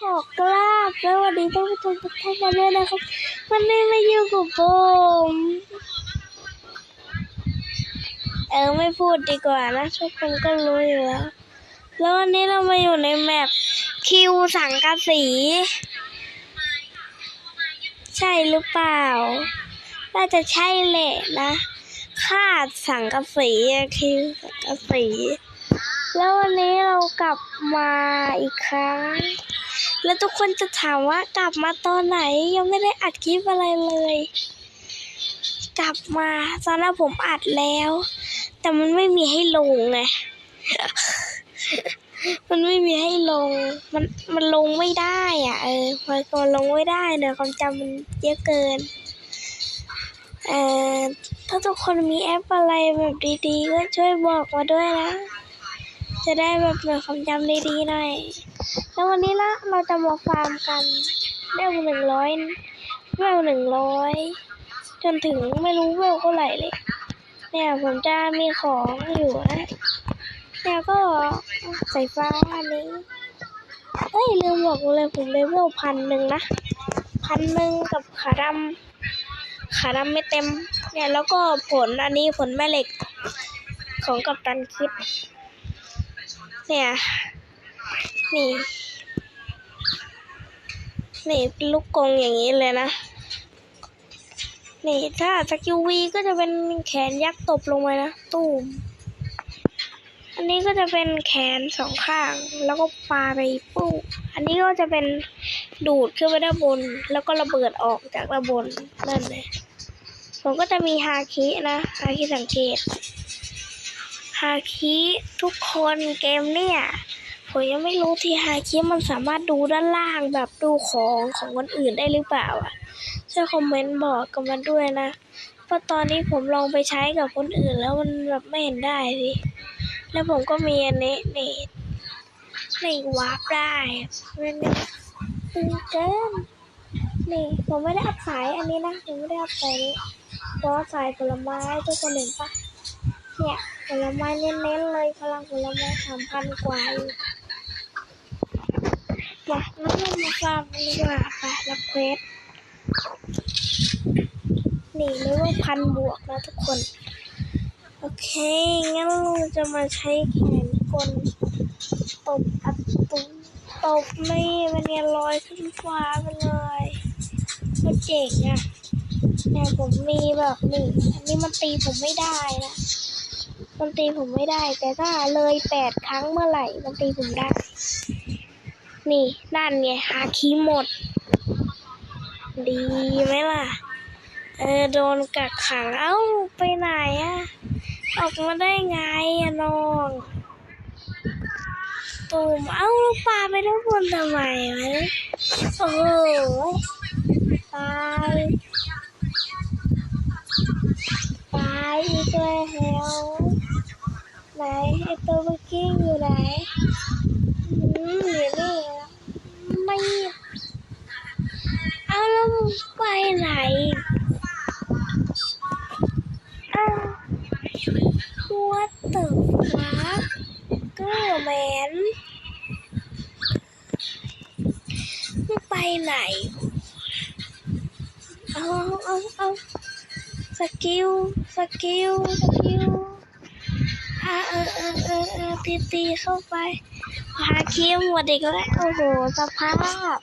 ขอกราบแล้ววันนี้ต้องผู้ชมทุกท่านกันด้วยนะครับ วันนี้มาอยู่กับผมเออไม่พูดดีกว่านะทุกคนก็รู้อยู่แล้ว แล้ววันนี้เรามาอยู่ในแมปคิวสังกะสี ใช่หรือเปล่า น่าจะใช่แหละนะค่าสังกะสีคิวสังกะสี แล้ววันนี้เรากลับมาอีกครั้ง แล้วทุกคนจะถามว่ากลับมาตอนไหนยังไม่ได้อัดคลิปอะไรเลย กลับมาตอนนั้นผมอัดแล้ว แต่มันไม่มีให้ลงไงมันไม่มีให้ลง มันมันลงไม่ได้อะ เออพอตัวลงไม่ได้เนอะความจำมันเยอะเกิน เออถ้าทุกคนมีแอปอะไรแบบดีๆ ก็ช่วยบอกมาด้วยนะ จะได้แบบมีความจำดีๆหน่อย แล้ววันนี้ละเราจะมาฟาร์มกันเวลหนึ่งร้อยเวลหนึ่งร้อยจนถึงไม่รู้เวลเท่าไหร่เลย เนี่ยผมจะมีของอยู่นะเนี่ยก็ใส่ฟ้าอันนี้เอ้ยลืมบอกเลยผมเลเวลพันหนึ่งนะพันหนึ่งกับขาดำขาดำไม่เต็ม เนี่ยแล้วก็ผลอันนี้ผลแม่เหล็กของกัปตันคิด เนี่ย นี่ นี่เป็นลูกกงอย่างนี้เลยนะ นี่ถ้าสกิลวีก็จะเป็นแขนยักษ์ตบลงไปนะ ตูม อันนี้ก็จะเป็นแขนสองข้าง แล้วก็ปาไปปุ๊บอันนี้ก็จะเป็นดูดขึ้นไปด้านบน แล้วก็ระเบิดออกจากด้านบนนั่นเลยผมก็จะมีฮาคินะฮาคิสังเกต ฮาคิทุกคนเกมเนี่ย ผมยังไม่รู้ที่ฮาคิมันสามารถดูด้านล่างแบบดูของของคนอื่นได้หรือเปล่าอะช่วยคอมเมนต์บอกกันมาด้วยนะเพราะตอนนี้ผมลองไปใช้กับคนอื่นแล้วมันแบบไม่เห็นได้สิแล้วผมก็มีอันนี้นี่นี่วาร์ปได้มันตึงเกินนี่ผมไม่ได้อัพสายอันนี้นะผมไม่ได้อัพสายนี้เพราะสายผลไม้ทุกคนเห็นปะเนี่ย ผลไม้เน้นๆเลยพลังผลไม้สามพันกว่าอยู่มาแล้วเรามาฟาร์มดีกว่าไปรับเควสนี่เรียกว่าพันบวกนะทุกคน โอเค งั้นเราจะมาใช้แขนกลตบอัดตุมตบนี่มันเนี่ยลอยขึ้นฟ้าไปเลยก็เจ๋งอะเนี่ยผมมีแบบนี่อันนี้มันตีผมไม่ได้นะ มันตีผมไม่ได้ แต่ถ้าเลยแปดครั้งเมื่อไหร่มันตีผมได้ นี่นั่นไงหาคีหมด ดีไหมล่ะ เออโดนกักขังเอ้าไปไหนอะออกมาได้ไงอะน้องตูมเอ้าล้วปลาไปทั้งบนทำไมวะเนี่ยโอ้โหตายตายอีกแล้ว ไหนไอตัวเมื่อกี้อยู่ไหนอืมอยู่นี่ไม่เอาแล้วมึงไปไหนอ้าววัดตึกฟ้าก็แมนมึงไปไหนเอาเอาเอาสกิลสกิลสกิล อ่าเออเออเออเออตีตีเข้าไปหาคียมหมดอีกแล้วโอ้โหสภาพ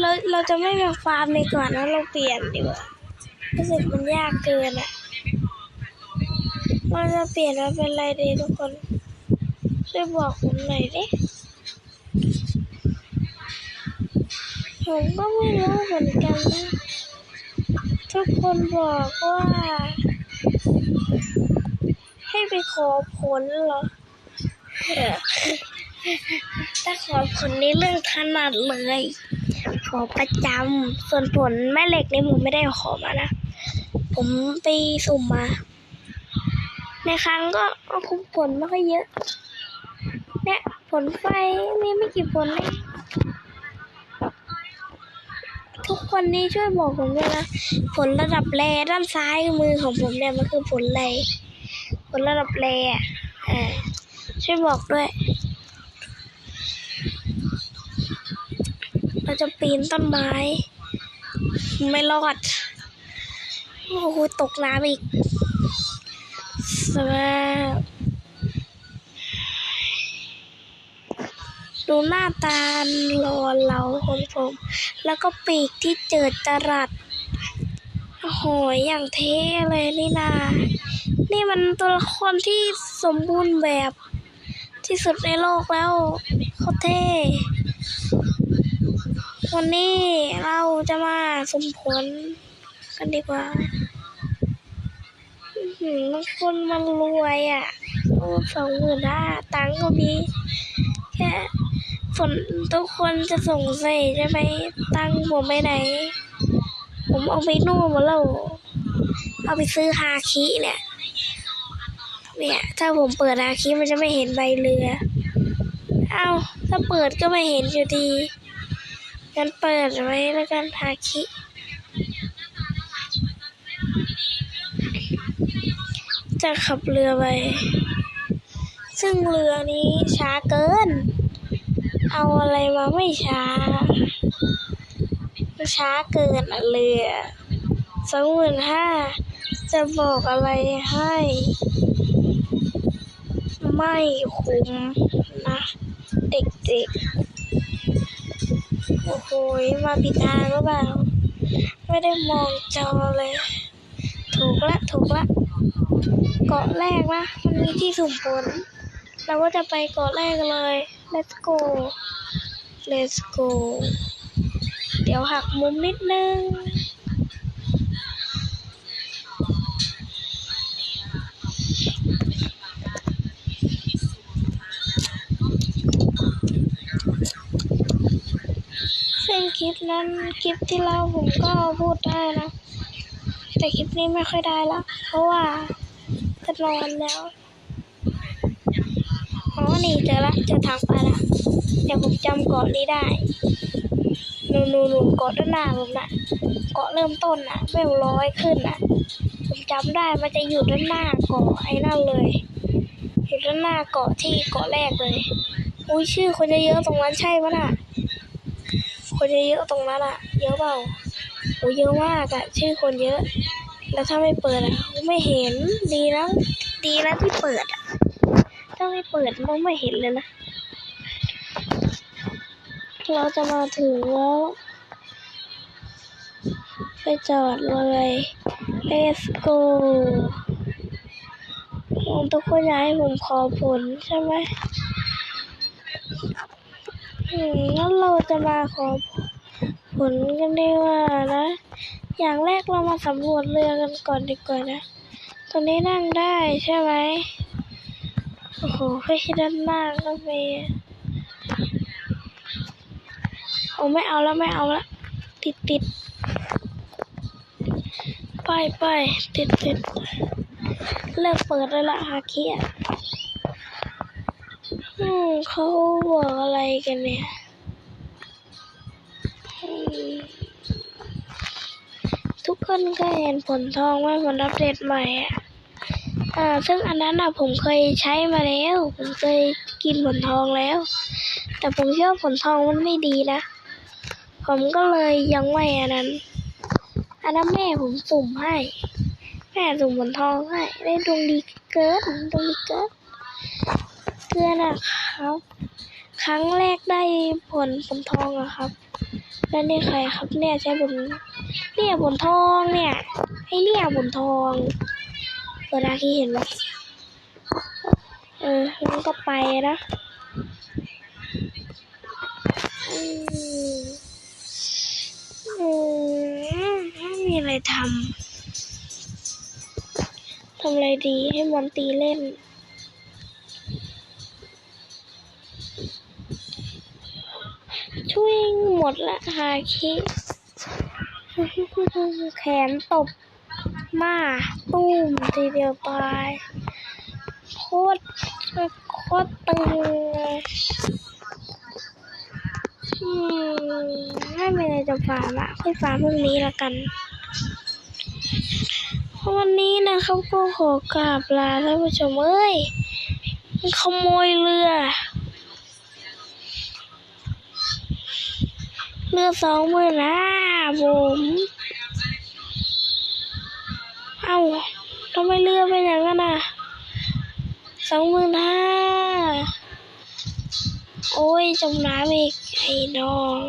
เราเราจะไม่มาฟาร์มเลยก่อนนะเราเปลี่ยนดีกว่ารู้สึกมันยากเกินอะเราจะเปลี่ยนมาเป็นอะไรดีทุกคน ช่วยบอกผมหน่อยดิผมก็ไม่รู้เหมือนกันนะ ทุกคนบอกว่า ให้ไปขอผลเหรอถ้าขอผลนี้เรื่องถนัดเลย ขอประจำส่วนผลแม่เหล็กนี่ผมไม่ได้ขอมานะ ผมไปสุ่มมา ในครั้งก็เอาคุมผลไม่ค่อยเยอะ เนี่ยผลไฟมีไม่กี่ผลเลยทุกคนนี่ช่วยบอกผมด้วยนะ ผลระดับแรด้านซ้ายมือของผมเนี่ยมันคือผลอะไร ลระดับแรอะเออช่วยบอกด้วย เราจะปีนต้นไม้ ไม่รอด โอ้โหตกน้ำอีกสภาพดูหน้าตาหล่อเหลาของผม แล้วก็ปีกที่เจิดจรัสโอ้โหอย่างเท่เลยนี่นา นี่มันตัวละครที่สมบูรณ์แบบที่สุดในโลกแล้วโคตรเท่วันนี้เราจะมาสมผลกันดีกว่าอื้อหือทุกคนมันรวยอะ โอ้สองหมื่นห้าตังก็มี แค่ฝนทุกคนจะสงสัยใช่ไหม ตังผมไปไหน ผมเอาไปนู่นมดแล้ว เอาไปซื้อฮาคิเนี่ย เนี่ย ถ้าผมเปิดฮาคิมันจะไม่เห็นใบเรือ เอาถ้าเปิดก็ไม่เห็นอยู่ดีงั้นเปิดไว้แล้วกันฮาคิจะขับเรือไป ซึ่งเรือนี้ช้าเกิน เอาอะไรมาไม่ช้า ช้าเกินอะเรือสองหมื่นห้าจะบอกอะไรให้ ไม่คุ้มนะเด็กๆ โอ้โหมาผิดทาหรือเปล่า ไม่ได้มองจอเลย ถูกละถูกละ เกาะแรกนะมันมีที่สุ่มผล เราก็จะไปเกาะแรกเลย let's go let's go เดี๋ยวหักมุมนิดนึง ซึ่ง คลิปนั้นคลิปที่แล้วผมก็พูดได้นะ แต่คลิปนี้ไม่ค่อยได้ละเพราะว่าจะนอนแล้วอ๋อนี่เจอละเจอทางไปละเดี๋ยวผมจำเกาะนี้ได้นูนูนูเกาะด้านหน้าผมนะเกาะเริ่มต้นน่ะเวลร้อยขึ้นน่ะผมจำได้มันจะอยู่ด้านหน้าเกาะไอ้นั่นเลยอยู่ด้านหน้าเกาะที่เกาะแรกเลยอุ้ยชื่อคนจะเยอะๆตรงนั้นใช่ปะน่ะ คนเยอะๆตรงนั้นอะเยอะเปล่าโอ้เยอะมากอะชื่อคนเยอะ แล้วถ้าไม่เปิดอะไม่เห็นดีนะดีนะที่เปิดอะถ้าไม่เปิดมันไม่เห็นเลยนะ เราจะมาถึงแล้วไปจอดเลย let's go ทุกคนอยากให้ผมขอผลใช่ไหม อืมงั้นเราจะมาขอผลกันดีกว่านะ อย่างแรกเรามาสำรวจเรือกันก่อนดีกว่านะตรงนี้นั่งได้ใช่ไหมโอ้โหไปด้านหน้าก็มีโอ้ไม่เอาแล้วไม่เอาละติดติดไปไปติดติดเลิกเปิดเลยละฮาเคีย อืมเขาบอกอะไรกันเนี่ยทุกคนก็เห็นผลทองว่าผลอัปเดตใหม่อะอ่าซึ่งอันนั้นอะผมเคยใช้มาแล้ว ผมเคยกินผลทองแล้ว แต่ผมเชื่อผลทองมันไม่ดีนะ ผมก็เลยยังไม่อันนั้น อันนั้นแม่ผมสุ่มให้ แม่สุ่มผลทองให้ได้ดวงดีเกินดวงดีเกิน เพื่อนนะครับ ครั้งแรกได้ผลผลทองอะครับ แล้วนี่ใครครับเนี่ยใช้ผลเนี่ยผลทองเนี่ยให้เนี่ยผลทองเปิดอาคีเห็นไหมเออมันก็ไปนะอืมอืมไม่มีอะไรทำทำอะไรดีให้มอนตีเล่น ช่วยหมดละฮาคิแขนตบมาตุ้มทีเดียวตายโคตรโคตรตึงเลยไม่มีอะไรจะฟาร์มอะค่อยฟาร์มพรุ่งนี้ละกัน วันนี้นะครับก็ขอกราบลาท่านผู้ชมเอ้ยขโมยเรือ เลือดสองหมื่นห้าผมเอ้าทำไมเลือดเป็นอย่างนั้นอะสองหมื่นห้าโอ้ยจมน้ำอีกไอ้น้อง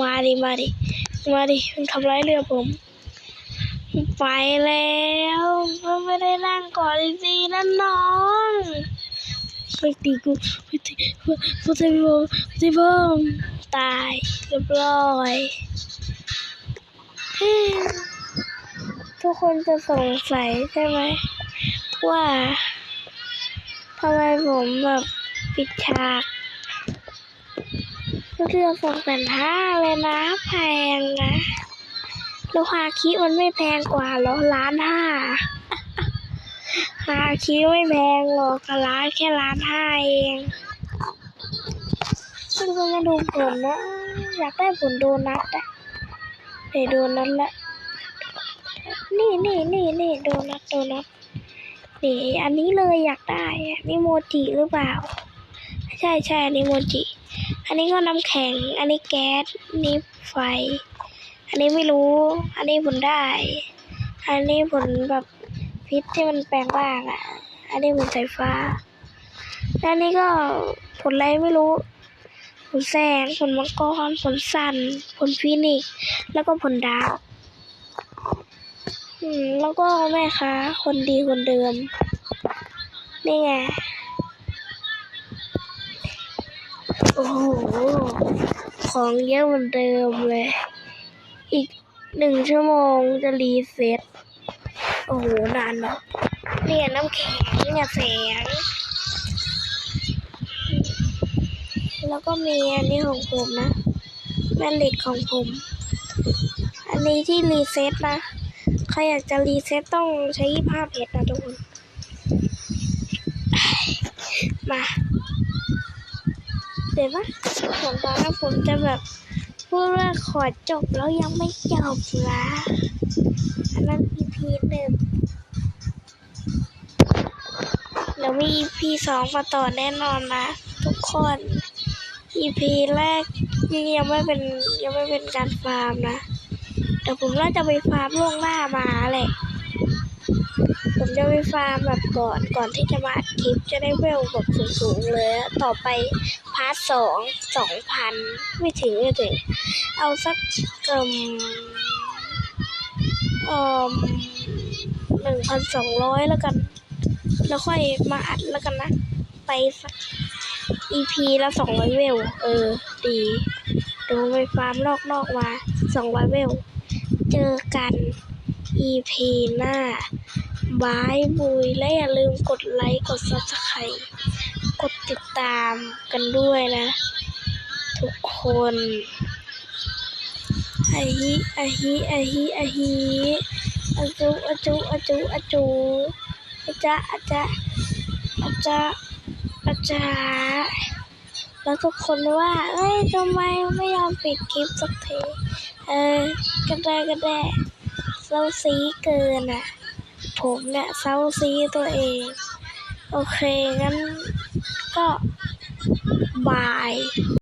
มาดิมาดิมาดิมันทำร้ายเรือผมไปแล้วไม่ได้นั่งก่อนสินั่นน้อง ไม่ตีกูไม่ตีไม่ตีผมไม่ตีผมตายเรียบร้อยทุกคนจะสงสัยใช่ไหมว่าทำไมผมแบบปิดฉากเรือสองแสนห้าเลยนะ แพงนะแล้วฮาคิมันไม่แพงกว่าหรอล้านห้า ฮาคิไม่แพงหรอกร้านแค่ล้านห้าเองซึ่งก็มาดูผลนะ อยากได้ผลโดนัทอะเดี๋ยวโดนัทละ นี่นี่นี่นี่โดนัทโดนัทนี่อันนี้เลยอยากได้นี่โมจิหรือเปล่า ใช่ใช่อันนี้โมจิ อันนี้ก็น้ำแข็ง อันนี้แก๊สนนี้ไฟ อันนี้ไม่รู้ อันนี้ผลได้ อันนี้ผลแบบ พิษที่มันแปลงร่างอะ อันนี้ผลสายฟ้า แล้วนี้ก็ผลอะไรไม่รู้ ผลแสง ผลมังกร ผลสัน ผลฟีนิก แล้วก็ผลดาวอืม แล้วก็แม่ค้าคนดีคนเดิม นี่ไง โอ้โห ของเยอะเหมือนเดิมเลย อีกหนึ่งชั่วโมงจะรีเซ็ต โอ้โหนานเนาะเนี่ยน้ำแข็งเนี่ยแสง แล้วก็มีอันนี้ของผมนะ แม่เหล็กของผม อันนี้ที่รีเซ็ตนะ ใครอยากจะรีเซ็ตต้องใช้ยี่ห้าเพชรนะทุกคน มา เดี๋ยวนะผมตอนนั้นผมจะแบบพูดว่าขอจบแล้วยังไม่จบละ อันนั้น EP หนึ่งเดี๋ยวมี EP สองมาต่อแน่นอนนะ ทุกคน EP แรกยังยังไม่เป็นยังไม่เป็นการฟาร์มนะแต่ผมน่าจะไปฟาร์มล่วงหน้ามาแหละผมจะไปฟาร์มแบบก่อนก่อนที่จะมาอัดคลิปจะได้เวลแบบสูงๆเลย ต่อไปพาร์ทสองสองพันไม่ถึงไม่ถึง เอาสักเกิม เอ่อหนึ่งพันสองร้อยแล้วกัน แล้วค่อยมาอัดแล้วกันนะ ไปสัก EP ละสองร้อยเวล เออ ดีเดูไปฟาร์มลอกนอกมาสองร้อยเวล เจอกัน EP หน้าบายบุยและอย่าลืมกดไลค์ กด subscribe กดติดตามกันด้วยนะ ทุกคน อาฮิอาฮิอาฮิอาฮิอาจูอาจูอาจูอาจูอาจาอาจาอาจาอาจาแล้วทุกคนว่า เอ้ยทำไมไม่ยอมปิดคลิปสักทีเออก็ได้ก็ได้เศร้าซีเกินอะ ผมเนี่ยเศร้าซีตัวเอง โอเคงั้นก็บาย